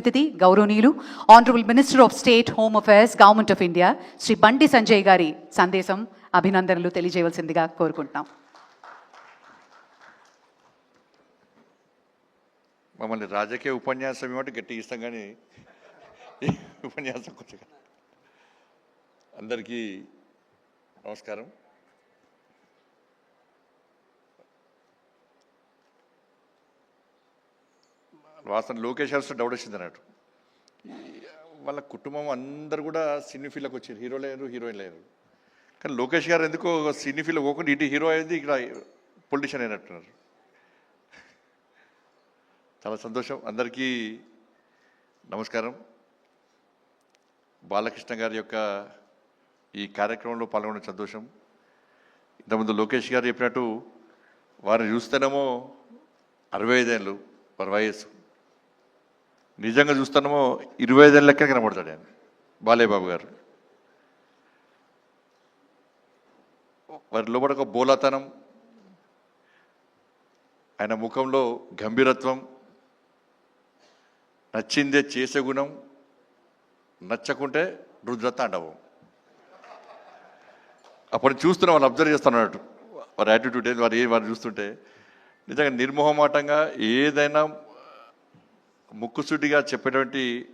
అతిథి గౌరవనీయులు honourable minister of state home affairs government of India Shri Bandi Sanjay గారి సందేశం అభినందనలు తెలియజేయవలసిందిగా కోరుకుంటున్నాం. మమ్మల్ని రాజకీయ ఉపన్యాసం ఇవ్వమంటే గట్టి ఇస్తాం కానీ ఉపన్యాసం కొంచెం అందరికీ నమస్కారం. వాస్తవం లోకేష్ గారు డౌట్ వచ్చింది అన్నట్టు వాళ్ళ కుటుంబం అందరు కూడా సినీ ఫీల్డ్కి వచ్చారు. హీరో లేరు హీరోయిన్ లేరు. కానీ లోకేష్ గారు ఎందుకో సినీ ఫీల్డ్ పోకుండా ఇటు హీరో అయింది ఇక్కడ పొలిటీషియన్ అయినట్టున్నారు. చాలా సంతోషం. అందరికీ నమస్కారం. బాలకృష్ణ గారి యొక్క ఈ కార్యక్రమంలో పాల్గొనడం సంతోషం. ఇంతకుముందు లోకేష్ గారు చెప్పినట్టు వారిని చూస్తేనేమో అరవై ఐదేళ్ళు వారి వయస్సు. నిజంగా చూస్తున్నామో ఇరవై ఐదు లెక్క కనబడతాడు ఆయన బాలేబాబు గారు. వారి లోపల ఒక బోలాతనం ఆయన ముఖంలో గంభీరత్వం నచ్చిందే చేసే గుణం నచ్చకుంటే రుద్రతాండవం. అప్పుడు చూస్తున్నా వాళ్ళు అబ్జర్వ్ చేస్తున్నట్టు వారి యాటిట్యూడ్ ఏంది? వారు ఏ వారు చూస్తుంటే నిజంగా నిర్మోహమాటంగా ఏదైనా ముక్కుసూటిగా చెప్పేటువంటి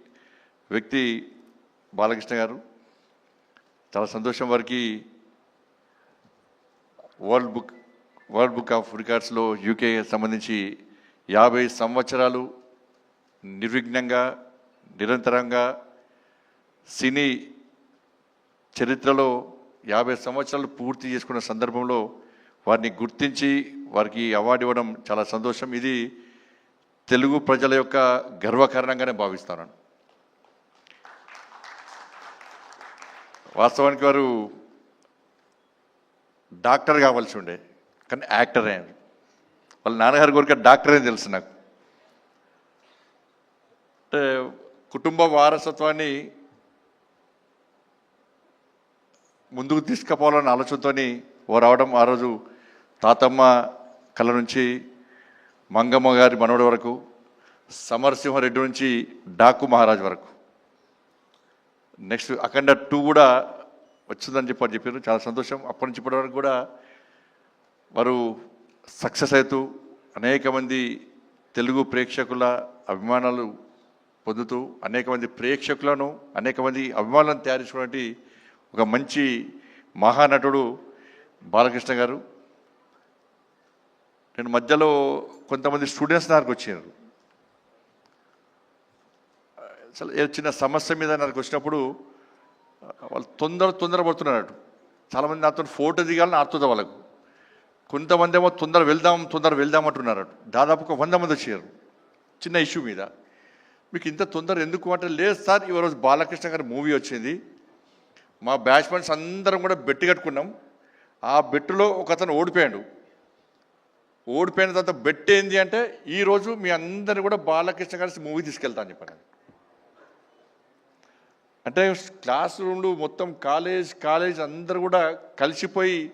వ్యక్తి బాలకృష్ణ గారు. చాలా సంతోషం వారికి. World book world book of రికార్డ్స్లో UK సంబంధించి యాభై సంవత్సరాలు నిర్విఘ్నంగా నిరంతరంగా సినీ చరిత్రలో యాభై సంవత్సరాలు పూర్తి చేసుకున్న సందర్భంలో వారిని గుర్తించి వారికి అవార్డు ఇవ్వడం చాలా సంతోషం. ఇది తెలుగు ప్రజల యొక్క గర్వకారణంగానే భావిస్తాను. వాస్తవానికి వారు డాక్టర్ కావాల్సి ఉండే కానీ యాక్టర్ అయ్యారు వాళ్ళ నాన్నగారి కోరిక డాక్టర్ అని తెలుసు నాకు. అంటే కుటుంబ వారసత్వాన్ని ముందుకు తీసుకుపోవాలన్న ఆలోచనతో వారు రావడం ఆ రోజు తాతమ్మ కళ నుంచి మంగమ్మ గారి మనవడి వరకు సమరసింహారెడ్డి నుంచి డాకు మహారాజ్ వరకు. నెక్స్ట్ అఖండ టూ కూడా వచ్చిందని చెప్పారు చెప్పారు. చాలా సంతోషం. అప్పటి నుంచి ఇప్పటి వరకు కూడా వారు సక్సెస్ అవుతూ అనేక మంది తెలుగు ప్రేక్షకుల అభిమానాలు పొందుతూ అనేక మంది ప్రేక్షకులను అనేక మంది అభిమానులను తయారు చేసుకున్నటువంటి ఒక మంచి మహానటుడు బాలకృష్ణ గారు. నేను మధ్యలో కొంతమంది స్టూడెంట్స్ దగ్గరకు వచ్చారు. అసలు చిన్న సమస్య మీద నాకు వచ్చినప్పుడు వాళ్ళు తొందర తొందర పడుతున్నారు. చాలామంది నాతో ఫోటో దిగాలని ఆడుతుంది వాళ్ళకు. కొంతమంది ఏమో తొందర వెళ్దాం తొందర వెళ్దాం అంటున్నారు. దాదాపు ఒక వంద మంది వచ్చారు. చిన్న ఇష్యూ మీద. మీకు ఇంత తొందర ఎందుకు అంటే లేదు సార్ ఈరోజు బాలకృష్ణ గారి మూవీ వచ్చింది. మా బ్యాచ్మెంట్స్ అందరం కూడా బెట్టు కట్టుకున్నాం. ఆ బెట్టులో ఒక అతను ఓడిపోయాడు. ఓడిపోయిన తర్వాత బెట్ ఏంది అంటే ఈరోజు మీ అందరిని కూడా బాలకృష్ణ గారి మూవీ తీసుకెళ్తా అని చెప్పాను. అంటే క్లాస్ రూమ్లు మొత్తం కాలేజ్ కాలేజ్ అందరు కూడా కలిసిపోయి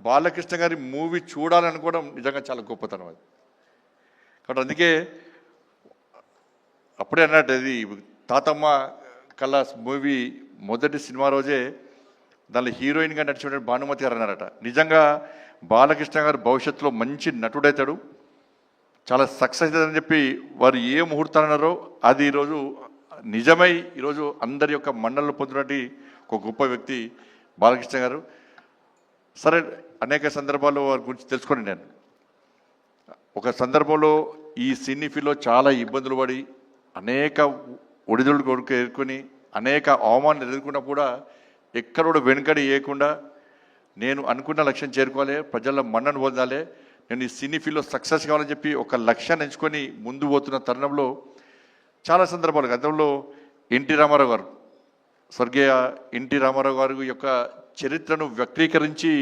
బాలకృష్ణ గారి మూవీ చూడాలనుకోవడం నిజంగా చాలా గొప్పతనం అది. కాబట్టి అందుకే అప్పుడే అన్నట్టు అది తాతమ్మ కళ మూవీ మొదటి సినిమా రోజే దానిలో హీరోయిన్గా నడిచిన భానుమతి గారు అన్నారట. నిజంగా బాలకృష్ణ గారు భవిష్యత్తులో మంచి నటుడైతాడు. చాలా సక్సెస్ అవుతుందని చెప్పి వారు ఏ ముహూర్తాలు అన్నారో అది ఈరోజు నిజమై ఈరోజు అందరి యొక్క మండలను పొందినటువంటి ఒక గొప్ప వ్యక్తి బాలకృష్ణ గారు. సరే అనేక సందర్భాల్లో వారి గురించి తెలుసుకోండి నేను. ఒక సందర్భంలో ఈ సినీ ఫీల్డ్లో చాలా ఇబ్బందులు పడి అనేక ఒడిదుడుకు కొడుకు ఎదుర్కొని అనేక అవమానాలు ఎదుర్కొన్నా కూడా ఎక్కడ కూడా వెనుకడి వేయకుండా నేను అనుకున్న లక్ష్యం చేరుకోవాలి ప్రజల మన్నను పొందాలి. నేను ఈ సినీ ఫీల్డ్లో సక్సెస్ కావాలని చెప్పి ఒక లక్ష్యాన్ని ఎంచుకొని ముందు పోతున్న తరుణంలో చాలా సందర్భాలు. గతంలో ఎన్టీ రామారావు గారు స్వర్గీయ ఎన్టీ రామారావు గారి యొక్క చరిత్రను వ్యక్తీకరించి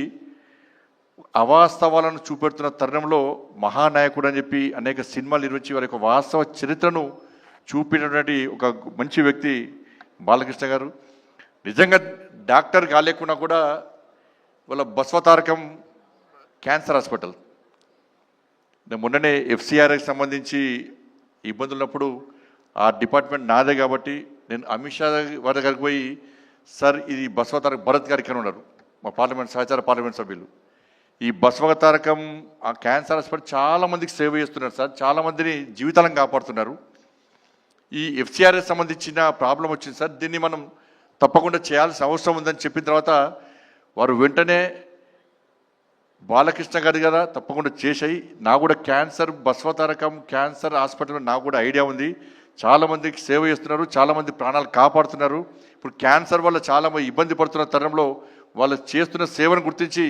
అవాస్తవాలను చూపెడుతున్న తరుణంలో మహానాయకుడు అని చెప్పి అనేక సినిమాలు నిర్మించి వారి యొక్క వాస్తవ చరిత్రను చూపినటువంటి ఒక మంచి వ్యక్తి బాలకృష్ణ గారు. నిజంగా డాక్టర్ కాలేకుండా కూడా వాళ్ళ బస్వతారకం క్యాన్సర్ హాస్పిటల్. నేను మొన్ననే ఎఫ్సిఆర్కి సంబంధించి ఇబ్బందులు ఉన్నప్పుడు ఆ డిపార్ట్మెంట్ నాదే కాబట్టి నేను అమిత్ షా వారి దగ్గరికి పోయి సార్ ఇది బస్వతారక భరత్ గారు ఇక్కడ ఉన్నారు. మా పార్లమెంట్ సహచార పార్లమెంట్ సభ్యులు. ఈ బస్వతారకం ఆ క్యాన్సర్ హాస్పిటల్ చాలామందికి సేవ చేస్తున్నారు సార్. చాలామందిని జీవితాలను కాపాడుతున్నారు. ఈ ఎఫ్సిఆర్ఎస్ సంబంధించిన ప్రాబ్లం వచ్చింది సార్. దీన్ని మనం తప్పకుండా చేయాల్సిన అవసరం ఉందని చెప్పిన తర్వాత వారు వెంటనే బాలకృష్ణ గారి కదా తప్పకుండా చేసాయి నా కూడా క్యాన్సర్ బస్వతారకం క్యాన్సర్ హాస్పిటల్ నాకు కూడా ఐడియా ఉంది. చాలామందికి సేవ చేస్తున్నారు చాలామంది ప్రాణాలు కాపాడుతున్నారు. ఇప్పుడు క్యాన్సర్ వల్ల చాలా మంది ఇబ్బంది పడుతున్న తరంలో వాళ్ళు చేస్తున్న సేవను గుర్తించి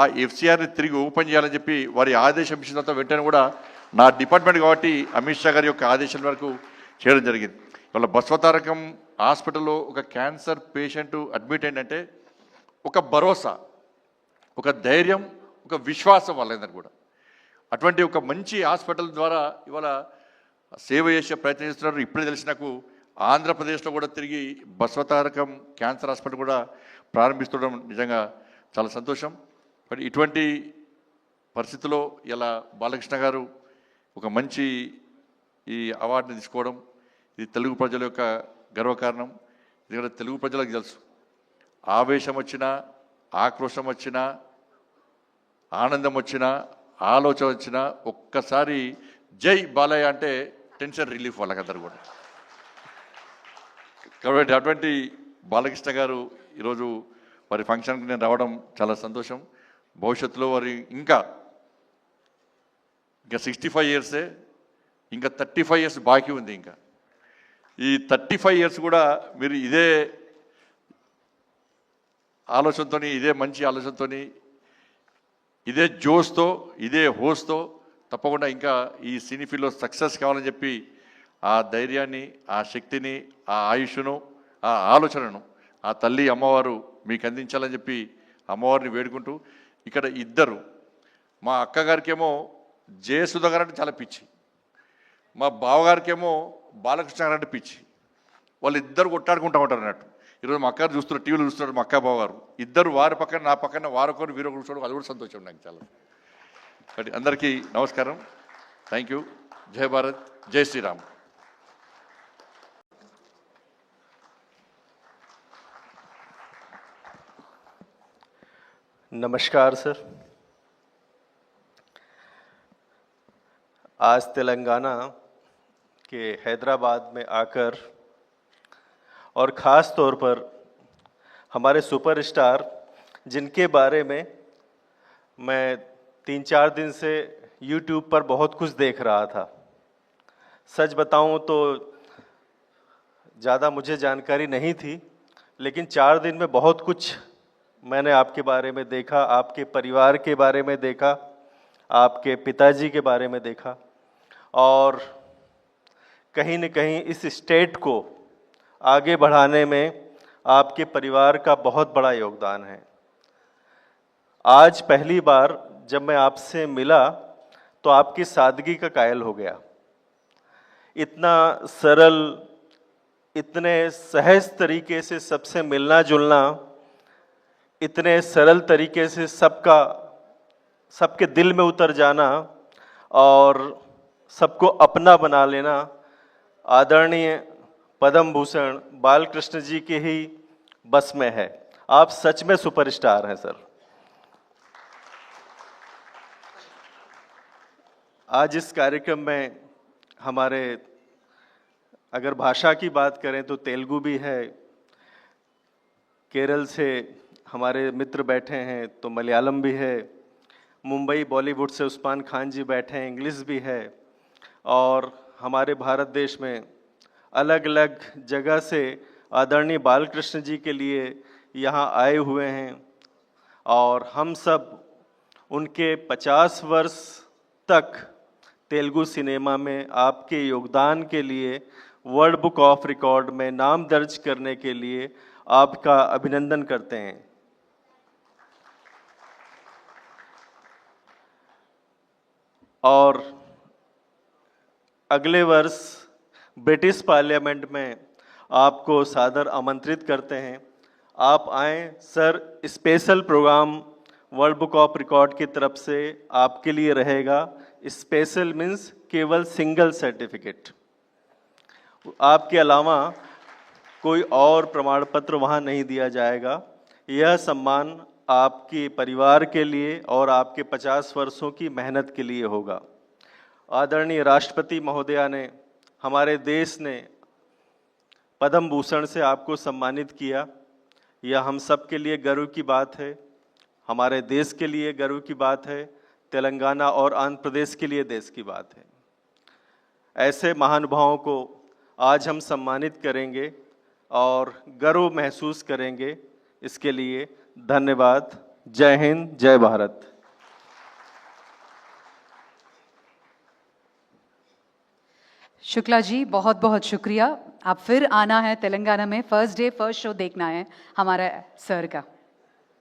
ఆ ఎఫ్సిఆర్ని తిరిగి ఓపెన్ చేయాలని చెప్పి వారి ఆదేశం ఇచ్చిన తర్వాత వెంటనే కూడా నా డిపార్ట్మెంట్ కాబట్టి అమిత్ షా గారి యొక్క ఆదేశాల వరకు చేయడం జరిగింది. వాళ్ళ బస్వతారకం హాస్పిటల్లో ఒక క్యాన్సర్ పేషెంట్ అడ్మిట్ అయిందంటే ఒక భరోసా ఒక ధైర్యం ఒక విశ్వాసం వాళ్ళందరూ కూడా. అటువంటి ఒక మంచి హాస్పిటల్ ద్వారా ఇవాళ సేవ చేసే ప్రయత్నం చేస్తున్నారు. ఇప్పుడే తెలిసి నాకు ఆంధ్రప్రదేశ్లో కూడా తిరిగి బస్వతారకం క్యాన్సర్ హాస్పిటల్ కూడా ప్రారంభిస్తుండడం నిజంగా చాలా సంతోషం. మరి ఇటువంటి పరిస్థితిలో ఇలా బాలకృష్ణ గారు ఒక మంచి ఈ అవార్డుని తీసుకోవడం ఇది తెలుగు ప్రజల యొక్క గర్వకారణం. ఎందుకంటే తెలుగు ప్రజలకు తెలుసు. ఆవేశం వచ్చినా ఆక్రోశం వచ్చినా ఆనందం వచ్చినా ఆలోచన వచ్చినా ఒక్కసారి జై బాలయ్య అంటే టెన్షన్ రిలీఫ్ వాళ్ళకందరూ కూడా. కాబట్టి అటువంటి బాలకృష్ణ గారు ఈరోజు వారి ఫంక్షన్కి నేను రావడం చాలా సంతోషం. భవిష్యత్తులో వారి ఇంకా ఇంకా సిక్స్టీ ఫైవ్ ఇయర్సే ఇంకా థర్టీ ఫైవ్ ఇయర్స్ బాకీ ఉంది ఇంకా. ఈ థర్టీ ఫైవ్ ఇయర్స్ కూడా మీరు ఇదే ఆలోచనతో ఇదే మంచి ఆలోచనతో ఇదే జోస్తో ఇదే హోస్తో తప్పకుండా ఇంకా ఈ సినీ ఫీల్డ్లో సక్సెస్ కావాలని చెప్పి ఆ ధైర్యాన్ని ఆ శక్తిని ఆ ఆయుష్ను ఆ ఆలోచనను ఆ తల్లి అమ్మవారు మీకు అందించాలని చెప్పి అమ్మవారిని వేడుకుంటూ ఇక్కడ ఇద్దరు. మా అక్కగారికేమో జయసుధ గారు అంటే చాలా పిచ్చి. మా బావగారికేమో బాలకృష్ణ గారు అంటే పిచ్చి. వాళ్ళిద్దరు కొట్టాడుకుంటా ఉంటారు అన్నట్టు ఈరోజు మా అక్క చూస్తున్నారు టీవీలో చూస్తున్నారు మా అక్క బావ గారు ఇద్దరు వారి పక్కన నా పక్కన వారొకరు వీరొకరు చూడడం అది కూడా సంతోషం నాకు చాలా కాబట్టి అందరికీ నమస్కారం థ్యాంక్ యూ జై భారత్ జై శ్రీరామ్ नमस्कार सर आज तेलंगाना के हैदराबाद में आकर और ख़ास तौर पर हमारे सुपरस्टार जिनके बारे में मैं तीन चार दिन से यूट्यूब पर बहुत कुछ देख रहा था। सच बताऊँ तो ज़्यादा मुझे जानकारी नहीं थी, लेकिन चार दिन में बहुत कुछ मैंने आपके बारे में देखा, आपके परिवार के बारे में देखा, आपके पिताजी के बारे में देखा और कहीं न कहीं इस स्टेट को आगे बढ़ाने में आपके परिवार का बहुत बड़ा योगदान है। आज पहली बार जब मैं आपसे मिला तो आपकी सादगी का कायल हो गया। इतना सरल, इतने सहज तरीके से सबसे मिलना जुलना इतने सरल तरीके से सबका, सबके दिल में उतर जाना और सबको अपना बना लेना आदरणीय पद्म भूषण बालकृष्ण जी के ही बस में है। आप सच में सुपरस्टार हैं, सर। आज इस कार्यक्रम में हमारे, अगर भाषा की बात करें तो तेलुगु भी है। केरल से हमारे मित्र बैठे हैं तो मलयालम भी है। मुंबई, बॉलीवुड से उस्मान खान जी बैठे हैं, इंग्लिश भी है। और हमारे भारत देश में अलग अलग जगह से आदरणीय बालकृष्ण जी के लिए यहाँ आए हुए हैं और हम सब उनके 50 वर्ष तक तेलुगु सिनेमा में आपके योगदान के लिए वर्ल्ड बुक ऑफ़ रिकॉर्ड में नाम दर्ज करने के लिए आपका अभिनंदन करते हैं। और अगले वर्ष ब्रिटिश पार्लियामेंट में आपको सादर आमंत्रित करते हैं। आप आएँ, sir, special programme world book of record की तरफ़ से आपके लिए रहेगा। स्पेशल मीन्स केवल सिंगल सर्टिफिकेट। आपके अलावा कोई और प्रमाण पत्र वहाँ नहीं दिया जाएगा। यह सम्मान आपके परिवार के लिए और आपके 50 वर्षों की मेहनत के लिए होगा। आदरणीय राष्ट्रपति महोदया ने हमारे देश ने पद्म भूषण से आपको सम्मानित किया। यह हम सब के लिए गर्व की बात है। हमारे देश के लिए गर्व की बात है। तेलंगाना और आंध्र प्रदेश के लिए देश की बात है। ऐसे महानुभावों को आज हम सम्मानित करेंगे और गर्व महसूस करेंगे। इसके लिए धन्यवाद। जय हिंद, जय भारत। शुक्ला जी बहुत बहुत शुक्रिया। आप फिर आना है तेलंगाना में। फ़र्स्ट डे फ़र्स्ट शो देखना है हमारा सर का।